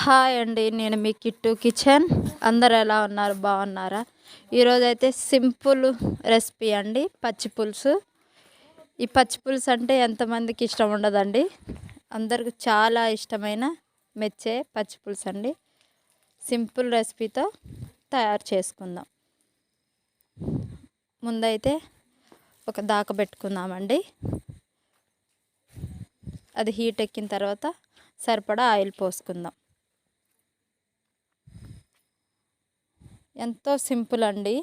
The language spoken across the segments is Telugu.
హాయ్ అండి నేను మీ కిట్టు కిచెన్. అందరు ఎలా ఉన్నారు? బాగున్నారా? ఈరోజు అయితే సింపుల్ రెసిపీ అండి పచ్చి పులుసు. ఈ పచ్చి పులుసు అంటే ఎంతమందికి ఇష్టం ఉండదండి. అందరికి చాలా ఇష్టమైన మెచ్చే పచ్చి పులుసు అండి. సింపుల్ రెసిపీతో తయారు చేసుకుందాం. ముందైతే ఒక దాక పెట్టుకుందామండి. అది హీట్ ఎక్కిన తర్వాత సరిపడా ఆయిల్ పోసుకుందాం. ఎంతో సింపుల్ అండి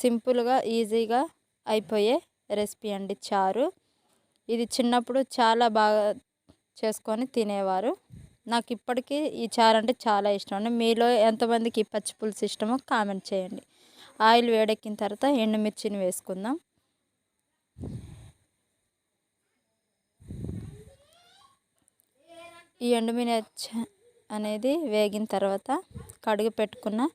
సింపుల్గా ఈజీగా అయిపోయే రెసిపీ అండి చారు. ఇది చిన్నప్పుడు చాలా బాగా చేసుకొని తినేవారు. నాకు ఇప్పటికీ ఈ చారు అంటే చాలా ఇష్టం అండి. మీలో ఎంతమందికి ఈ పచ్చి పులుసు ఇష్టమో కామెంట్ చేయండి. ఆయిల్ వేడెక్కిన తర్వాత ఎండుమిర్చిని వేసుకుందాం. ఈ ఎండుమిర్చి అనేది వేగిన తర్వాత కడుగు పెట్టుకున్న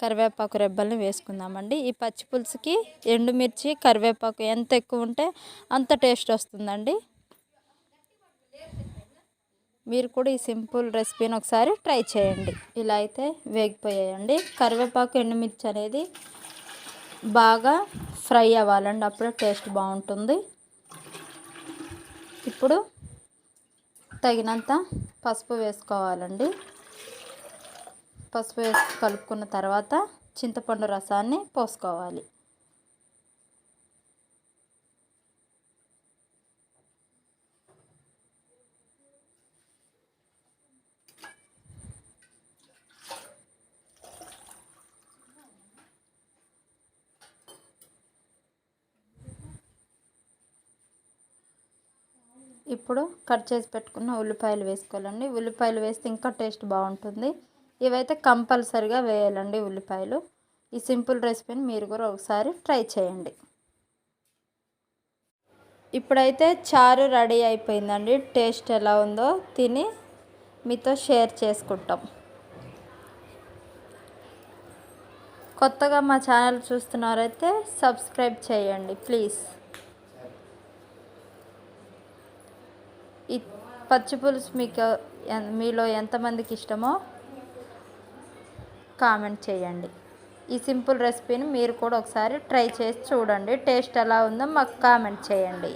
కరివేపాకు రెబ్బల్ని వేసుకుందామండి. ఈ పచ్చి పులుసుకి ఎండుమిర్చి కరివేపాకు ఎంత ఎక్కువ ఉంటే అంత టేస్ట్ వస్తుందండి. మీరు కూడా ఈ సింపుల్ రెసిపీని ఒకసారి ట్రై చేయండి. ఇలా అయితే వేగిపోయాయండి. కరివేపాకు ఎండుమిర్చి అనేది బాగా ఫ్రై అవ్వాలండి. అప్పుడే టేస్ట్ బాగుంటుంది. ఇప్పుడు తగినంత పసుపు వేసుకోవాలండి. పసుపు వేసి కలుపుకున్న తర్వాత చింతపండు రసాన్ని పోసుకోవాలి. ఇప్పుడు కట్ చేసి పెట్టుకున్న ఉల్లిపాయలు వేసుకోవాలండి. ఉల్లిపాయలు వేస్తే ఇంకా టేస్ట్ బాగుంటుంది. ఇవైతే కంపల్సరిగా వేయాలండి ఉల్లిపాయలు. ఈ సింపుల్ రెసిపీని మీరు కూడా ఒకసారి ట్రై చేయండి. ఇప్పుడైతే చారు రెడీ అయిపోయిందండి. టేస్ట్ ఎలా ఉందో తిని మీతో షేర్ చేసుకుంటాం. కొత్తగా మా ఛానల్ చూస్తున్నారైతే సబ్స్క్రైబ్ చేయండి ప్లీజ్. ఈ పచ్చి పులుసు మీకు మీలో ఎంతమందికి ఇష్టమో కామెంట్ చేయండి. ఈ సింపుల్ రెసిపీని మీరు కూడా ఒకసారి ట్రై చేసి చూడండి. టేస్ట్ ఎలా ఉందో మాకు కామెంట్ చేయండి.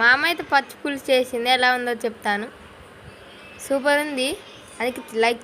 మా అమ్మ అయితే పచ్చి పులుసు చేసింది. ఎలా ఉందో చెప్తాను. సూపర్ ఉంది. అది లైక్